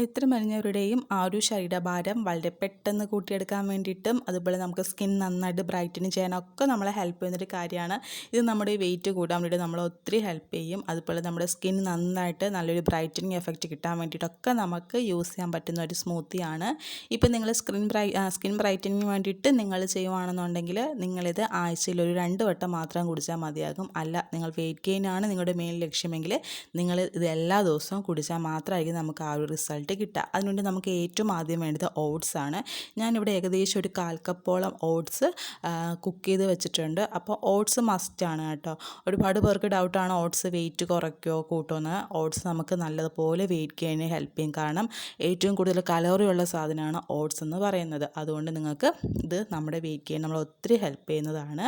എത്ര മെലിഞ്ഞവരുടെയും ആ ഒരു ശരീരഭാരം വളരെ പെട്ടെന്ന് കൂട്ടിയെടുക്കാൻ വേണ്ടിയിട്ടും അതുപോലെ നമുക്ക് സ്കിൻ നന്നായിട്ട് ബ്രൈറ്റൻ ചെയ്യാനൊക്കെ നമ്മളെ ഹെൽപ്പ് ചെയ്യുന്നൊരു കാര്യമാണ്. ഇത് നമ്മുടെ വെയിറ്റ് കൂടാൻ വേണ്ടിയിട്ട് നമ്മളെ ഒത്തിരി ഹെൽപ്പ് ചെയ്യും. അതുപോലെ നമ്മുടെ സ്കിൻ നന്നായിട്ട് നല്ലൊരു ബ്രൈറ്റനിങ് എഫക്റ്റ് കിട്ടാൻ വേണ്ടിയിട്ടൊക്കെ നമുക്ക് യൂസ് ചെയ്യാൻ പറ്റുന്ന ഒരു സ്മൂത്തിയാണ് ഇപ്പം നിങ്ങൾ സ്കിൻ ബ്രൈ സ്കിൻ ബ്രൈറ്റനിങ് വേണ്ടിയിട്ട് നിങ്ങൾ ചെയ്യുവാണെന്നുണ്ടെങ്കിൽ നിങ്ങളിത് ആഴ്ചയിൽ ഒരു രണ്ട് വട്ടം മാത്രം കുടിച്ചാൽ മതിയാകും. അല്ല നിങ്ങൾ വെയിറ്റ് ഗെയിനാണ് നിങ്ങളുടെ മെയിൻ ലക്ഷ്യമെങ്കിൽ നിങ്ങൾ ഇത് എല്ലാ ദിവസവും കുടിച്ചാൽ മാത്രമായിരിക്കും നമുക്ക് ആ ഒരു റിസൾട്ട് ആയിട്ട് കിട്ടുക. അതിനുവേണ്ടി നമുക്ക് ഏറ്റവും ആദ്യം വേണ്ടത് ഓട്സ് ആണ്. ഞാനിവിടെ ഏകദേശം ഒരു കാൽ കപ്പോളം ഓട്സ് കുക്ക് ചെയ്ത് വെച്ചിട്ടുണ്ട്. അപ്പോൾ ഓട്സ് മസ്റ്റ് ആണ് കേട്ടോ. ഒരുപാട് പേർക്ക് ഡൗട്ടാണ് ഓട്സ് വെയിറ്റ് കുറയ്ക്കുമോ കൂട്ടുമെന്ന് ഓട്സ് നമുക്ക് നല്ലതുപോലെ വെയിറ്റ് ചെയ്യാൻ ഹെൽപ്പ് ചെയ്യും. കാരണം ഏറ്റവും കൂടുതൽ കലോറി ഉള്ള സാധനമാണ് ഓട്സ് എന്ന് പറയുന്നത്. അതുകൊണ്ട് നിങ്ങൾക്ക് ഇത് നമ്മുടെ വെയിറ്റ് ചെയ്യാൻ നമ്മൾ ഒത്തിരി ഹെൽപ്പ് ചെയ്യുന്നതാണ്.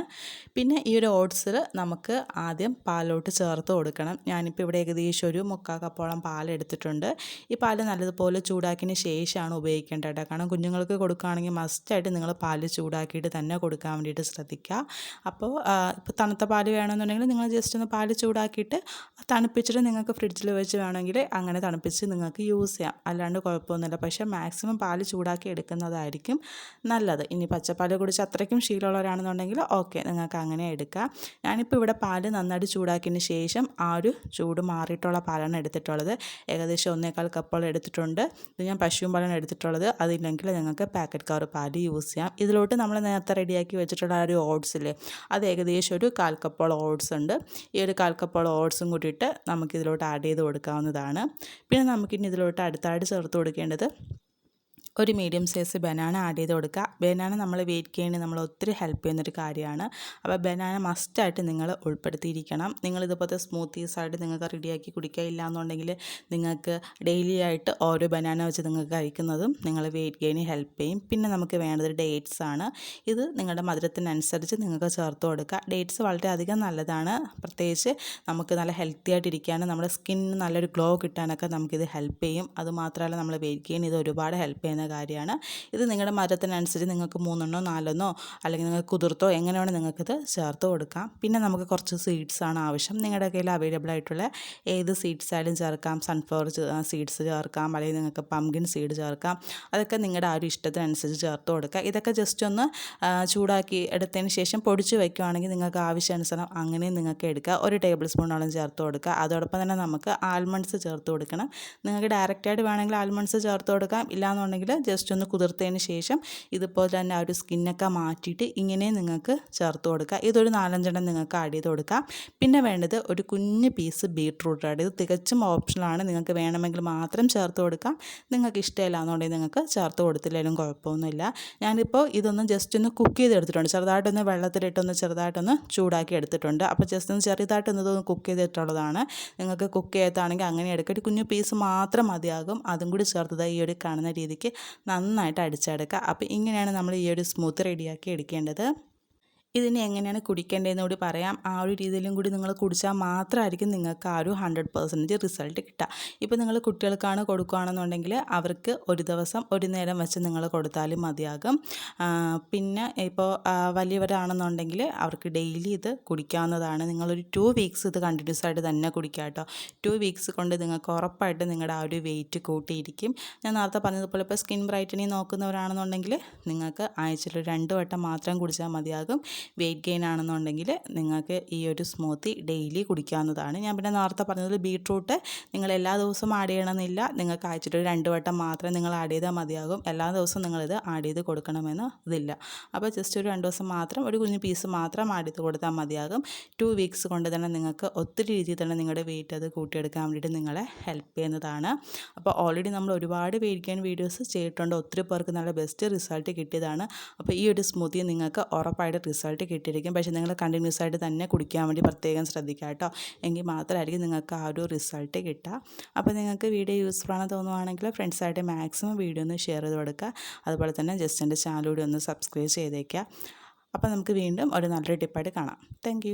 പിന്നെ ഈ ഒരു ഓട്സിൽ നമുക്ക് ആദ്യം പാലോട്ട് ചേർത്ത് കൊടുക്കണം. ഞാനിപ്പോൾ ഇവിടെ ഏകദേശം ഒരു മുക്കാൽ കപ്പോളം പാലെടുത്തിട്ടുണ്ട് ഈ പാൽ നല്ലത് അതുപോലെ ചൂടാക്കിയതിന് ശേഷമാണ് ഉപയോഗിക്കേണ്ടത് കേട്ടോ. കാരണം കുഞ്ഞുങ്ങൾക്ക് കൊടുക്കുകയാണെങ്കിൽ മസ്റ്റായിട്ട് നിങ്ങൾ പാൽ ചൂടാക്കിയിട്ട് തന്നെ കൊടുക്കാൻ വേണ്ടിയിട്ട് ശ്രദ്ധിക്കുക. അപ്പോൾ ഇപ്പോൾ തണുത്ത പാൽ വേണമെന്നുണ്ടെങ്കിൽ നിങ്ങൾ ജസ്റ്റ് ഒന്ന് പാൽ ചൂടാക്കിയിട്ട് തണുപ്പിച്ചിട്ട് നിങ്ങൾക്ക് ഫ്രിഡ്ജിൽ വെച്ച് വേണമെങ്കിൽ അങ്ങനെ തണുപ്പിച്ച് നിങ്ങൾക്ക് യൂസ് ചെയ്യാം. അല്ലാണ്ട് കുഴപ്പമൊന്നുമില്ല. പക്ഷേ മാക്സിമം പാൽ ചൂടാക്കി എടുക്കുന്നതായിരിക്കും നല്ലത്. ഇനി പച്ചപ്പാൽ കുടിച്ച് അത്രയ്ക്കും ശീലമുള്ളവരാണെന്നുണ്ടെങ്കിൽ ഓക്കെ നിങ്ങൾക്ക് അങ്ങനെ എടുക്കാം. ഞാനിപ്പോൾ ഇവിടെ പാൽ നന്നായിട്ട് ചൂടാക്കിയതിന് ശേഷം ആ ഒരു ചൂട് മാറിയിട്ടുള്ള പാലാണ് എടുത്തിട്ടുള്ളത്. ഏകദേശം ഒന്നേക്കാൾ കപ്പോളം എടുത്തിട്ടുണ്ട്. എടുത്തിട്ടുണ്ട്. ഇത് ഞാൻ പശുവും പാലാണ് എടുത്തിട്ടുള്ളത്. അതില്ലെങ്കിൽ നിങ്ങൾക്ക് പാക്കറ്റ് കവർ പാൽ യൂസ് ചെയ്യാം. ഇതിലോട്ട് നമ്മൾ നേരത്തെ റെഡിയാക്കി വെച്ചിട്ടുള്ള ആ ഒരു ഓട്സിൽ അത് ഏകദേശം ഒരു കാൽ ഓട്സ് ഉണ്ട്. ഈ ഒരു കാൽ ഓട്സും കൂട്ടിയിട്ട് നമുക്കിതിലോട്ട് ആഡ് ചെയ്ത് കൊടുക്കാവുന്നതാണ്. പിന്നെ നമുക്കിനി ഇതിലോട്ട് അടുത്തായിട്ട് ചേർത്ത് കൊടുക്കേണ്ടത് ഒരു മീഡിയം സൈസ് ബനാന ആഡ് ചെയ്ത് കൊടുക്കുക. ബനാന നമ്മൾ വെയിറ്റ് ഗെയിന് നമ്മൾ ഒത്തിരി ഹെൽപ്പ് ചെയ്യുന്നൊരു കാര്യമാണ്. അപ്പോൾ ബനാന മസ്റ്റായിട്ട് നിങ്ങൾ ഉൾപ്പെടുത്തിയിരിക്കണം. നിങ്ങൾ ഇതുപോലത്തെ സ്മൂത്തീസ് ആയിട്ട് നിങ്ങൾക്ക് റെഡിയാക്കി കുടിക്കുക. എന്നുണ്ടെങ്കിൽ നിങ്ങൾക്ക് ഡെയിലി ആയിട്ട് ഓരോ ബനാന വെച്ച് നിങ്ങൾക്ക് കഴിക്കുന്നതും നിങ്ങൾ വെയിറ്റ് ഗെയിന് ഹെൽപ്പ് ചെയ്യും. പിന്നെ നമുക്ക് വേണ്ടത് ഡേറ്റ്സ് ആണ്. ഇത് നിങ്ങളുടെ മധുരത്തിനനുസരിച്ച് നിങ്ങൾക്ക് ചേർത്ത് കൊടുക്കുക. ഡേറ്റ്സ് വളരെയധികം നല്ലതാണ്. പ്രത്യേകിച്ച് നമുക്ക് നല്ല ഹെൽത്തി ആയിട്ടിരിക്കാനും നമ്മുടെ സ്കിന്നിന് നല്ലൊരു ഗ്ലോ കിട്ടാനൊക്കെ നമുക്കിത് ഹെൽപ്പ് ചെയ്യും. അതുമാത്രമല്ല നമ്മൾ വെയിറ്റ് ഗെയിൻ ഇത് ഒരുപാട് ഹെൽപ്പ് ചെയ്യുന്ന ചെയ്യുന്ന കാര്യമാണ്. ഇത് നിങ്ങളുടെ മരത്തിനനുസരിച്ച് നിങ്ങൾക്ക് മൂന്നെണ്ണോ നാലെണ്ണോ അല്ലെങ്കിൽ നിങ്ങൾക്ക് കുതിർത്തോ എങ്ങനെ വേണം നിങ്ങൾക്കിത് ചേർത്ത് കൊടുക്കാം. പിന്നെ നമുക്ക് കുറച്ച് സീഡ്സാണ് ആവശ്യം. നിങ്ങളുടെ കയ്യിൽ അവൈലബിൾ ആയിട്ടുള്ള ഏത് സീഡ്സ് ആയാലും ചേർക്കാം. സൺഫ്ലവർ സീഡ്സ് ചേർക്കാം. അല്ലെങ്കിൽ നിങ്ങൾക്ക് പംകിൻ സീഡ് ചേർക്കാം. അതൊക്കെ നിങ്ങളുടെ ആ ഒരു ഇഷ്ടത്തിനനുസരിച്ച് ചേർത്ത് കൊടുക്കുക. ഇതൊക്കെ ജസ്റ്റ് ഒന്ന് ചൂടാക്കി എടുത്തതിന് ശേഷം പൊടിച്ച് വയ്ക്കുകയാണെങ്കിൽ നിങ്ങൾക്ക് ആവശ്യാനുസരണം അങ്ങനെ നിങ്ങൾക്ക് എടുക്കുക ഒരു ടേബിൾ സ്പൂണോളം ചേർത്ത് കൊടുക്കുക. അതോടൊപ്പം തന്നെ നമുക്ക് ആൽമണ്ട്സ് ചേർത്ത് കൊടുക്കണം. നിങ്ങൾക്ക് ഡയറക്റ്റായിട്ട് വേണമെങ്കിൽ ആൽമണ്ട്സ് ചേർത്ത് കൊടുക്കാം. ഇല്ലാന്നുണ്ടെങ്കിൽ ജസ്റ്റ് ഒന്ന് കുതിർത്തതിന് ശേഷം ഇതുപോലെ തന്നെ ആ ഒരു സ്കിന്നൊക്കെ മാറ്റിയിട്ട് ഇങ്ങനെ നിങ്ങൾക്ക് ചേർത്ത് കൊടുക്കുക ഇതൊരു നാലഞ്ചെണ്ണം നിങ്ങൾക്ക് ആഡ് ചെയ്ത് കൊടുക്കാം. പിന്നെ വേണ്ടത് ഒരു കുഞ്ഞ് പീസ് ബീട്രൂട്ട് ആഡ് ഇത് തികച്ചും ഓപ്ഷനാണ് നിങ്ങൾക്ക് വേണമെങ്കിൽ മാത്രം ചേർത്ത് കൊടുക്കാം. നിങ്ങൾക്ക് ഇഷ്ടമില്ല എന്നുണ്ടെങ്കിൽ നിങ്ങൾക്ക് ചേർത്ത് കൊടുത്തില്ലെങ്കിലും കുഴപ്പമൊന്നുമില്ല. ഞാനിപ്പോൾ ഇതൊന്ന് ജസ്റ്റ് ഒന്ന് കുക്ക് ചെയ്തെടുത്തിട്ടുണ്ട്. ചെറുതായിട്ടൊന്ന് വെള്ളത്തിലിട്ടൊന്ന് ചെറുതായിട്ടൊന്ന് ചൂടാക്കി എടുത്തിട്ടുണ്ട്. അപ്പോൾ ജസ്റ്റ് ഒന്ന് ചെറുതായിട്ടൊന്ന് ഇതൊന്ന് കുക്ക് ചെയ്തിട്ടുള്ളതാണ്. നിങ്ങൾക്ക് കുക്ക് ചെയ്താണെങ്കിൽ അങ്ങനെ എടുക്കുക ഒരു കുഞ്ഞു പീസ് മാത്രം മതിയാകും. അതും കൂടി ചേർത്തത് ഈ ഒരു കാണുന്ന രീതിക്ക്. നന്നായിട്ട് അടിച്ചെടുക്കുക. അപ്പോൾ ഇങ്ങനെയാണ് നമ്മൾ ഈ ഒരു സ്മൂത്ത് റെഡിയാക്കി എടുക്കേണ്ടത്. ഇതിനെ എങ്ങനെയാണ് കുടിക്കേണ്ടതെന്ന് കൂടി പറയാം. ആ ഒരു രീതിയിലും കൂടി നിങ്ങൾ കുടിച്ചാൽ മാത്രമായിരിക്കും നിങ്ങൾക്ക് ആ ഒരു ഹൺഡ്രഡ് പെർസെന്റേജ് റിസൾട്ട് കിട്ടുക. ഇപ്പോൾ നിങ്ങൾ കുട്ടികൾക്കാണ് കൊടുക്കുകയാണെന്നുണ്ടെങ്കിൽ അവർക്ക് ഒരു ദിവസം ഒരു നേരം വെച്ച് നിങ്ങൾ കൊടുത്താലും മതിയാകും. പിന്നെ ഇപ്പോൾ വലിയവരാണെന്നുണ്ടെങ്കിൽ അവർക്ക് ഡെയിലി ഇത് കുടിക്കാവുന്നതാണ്. നിങ്ങളൊരു ടു വീക്സ് ഇത് കണ്ടിന്യൂസ് ആയിട്ട് തന്നെ കുടിക്കുക കേട്ടോ. ടു വീക്സ് കൊണ്ട് നിങ്ങൾക്ക് ഉറപ്പായിട്ട് നിങ്ങളുടെ ആ ഒരു വെയിറ്റ് കൂട്ടിയിരിക്കും. ഞാൻ നേരത്തെ പറഞ്ഞതുപോലെ ഇപ്പോൾ സ്കിൻ ബ്രൈറ്റനിങ് നോക്കുന്നവരാണെന്നുണ്ടെങ്കിൽ നിങ്ങൾക്ക് ആഴ്ചയിൽ രണ്ട് വട്ടം മാത്രം കുടിച്ചാൽ മതിയാകും. വെയിറ്റ് ഗെയിൻ ആണെന്നുണ്ടെങ്കിൽ നിങ്ങൾക്ക് ഈ ഒരു സ്മൂത്തി ഡെയിലി കുടിക്കാവുന്നതാണ്. ഞാൻ പിന്നെ നേരത്തെ പറഞ്ഞത് ബീട്രൂട്ട് നിങ്ങൾ എല്ലാ ദിവസവും ആഡ് ചെയ്യണമെന്നില്ല. നിങ്ങൾക്ക് ആഴ്ചയിൽ രണ്ട് വട്ടം മാത്രം നിങ്ങൾ ആഡ് ചെയ്താൽ മതിയാകും. എല്ലാ ദിവസവും നിങ്ങളിത് ആഡ് ചെയ്ത് കൊടുക്കണമെന്ന് ഇതില്ല. അപ്പോൾ ജസ്റ്റ് ഒരു രണ്ട് ദിവസം മാത്രം ഒരു കുഞ്ഞു പീസ് മാത്രം ആഡ് ചെയ്ത് കൊടുത്താൽ മതിയാകും. ടു വീക്സ് കൊണ്ട് തന്നെ നിങ്ങൾക്ക് ഒത്തിരി രീതിയിൽ തന്നെ നിങ്ങളുടെ വെയിറ്റ് അത് കൂട്ടിയെടുക്കാൻ വേണ്ടിയിട്ട് നിങ്ങളെ ഹെൽപ്പ് ചെയ്യുന്നതാണ്. അപ്പോൾ ഓൾറെഡി നമ്മൾ ഒരുപാട് വെയിറ്റ് ഗെയിൻ വീഡിയോസ് ചെയ്തിട്ടുണ്ട്. ഒത്തിരി പേർക്ക് നല്ല ബെസ്റ്റ് റിസൾട്ട് കിട്ടിയതാണ്. അപ്പോൾ ഈ ഒരു സ്മൂത്തി നിങ്ങൾക്ക് ഉറപ്പായിട്ട് റിസൾട്ട് റിസൾട്ട് കിട്ടിയിരിക്കും പക്ഷേ നിങ്ങൾ കണ്ടിന്യൂസ് ആയിട്ട് തന്നെ കുടിക്കാൻ വേണ്ടി പ്രത്യേകം ശ്രദ്ധിക്കുക കേട്ടോ. എങ്കിൽ മാത്രമായിരിക്കും നിങ്ങൾക്ക് ആ ഒരു റിസൾട്ട് കിട്ടുക. അപ്പോൾ നിങ്ങൾക്ക് വീഡിയോ യൂസ്ഫുൾ ആണെന്ന് തോന്നുവാണെങ്കിൽ ഫ്രണ്ട്സായിട്ട് മാക്സിമം വീഡിയോ ഒന്ന് ഷെയർ ചെയ്ത് കൊടുക്കുക. അതുപോലെ തന്നെ ജസ്റ്റ് എന്റെ ചാനൽ കൂടി ഒന്ന് സബ്സ്ക്രൈബ് ചെയ്തേക്കുക. അപ്പോൾ നമുക്ക് വീണ്ടും ഒരു നല്ലൊരു ടിപ്പായിട്ട് കാണാം. താങ്ക്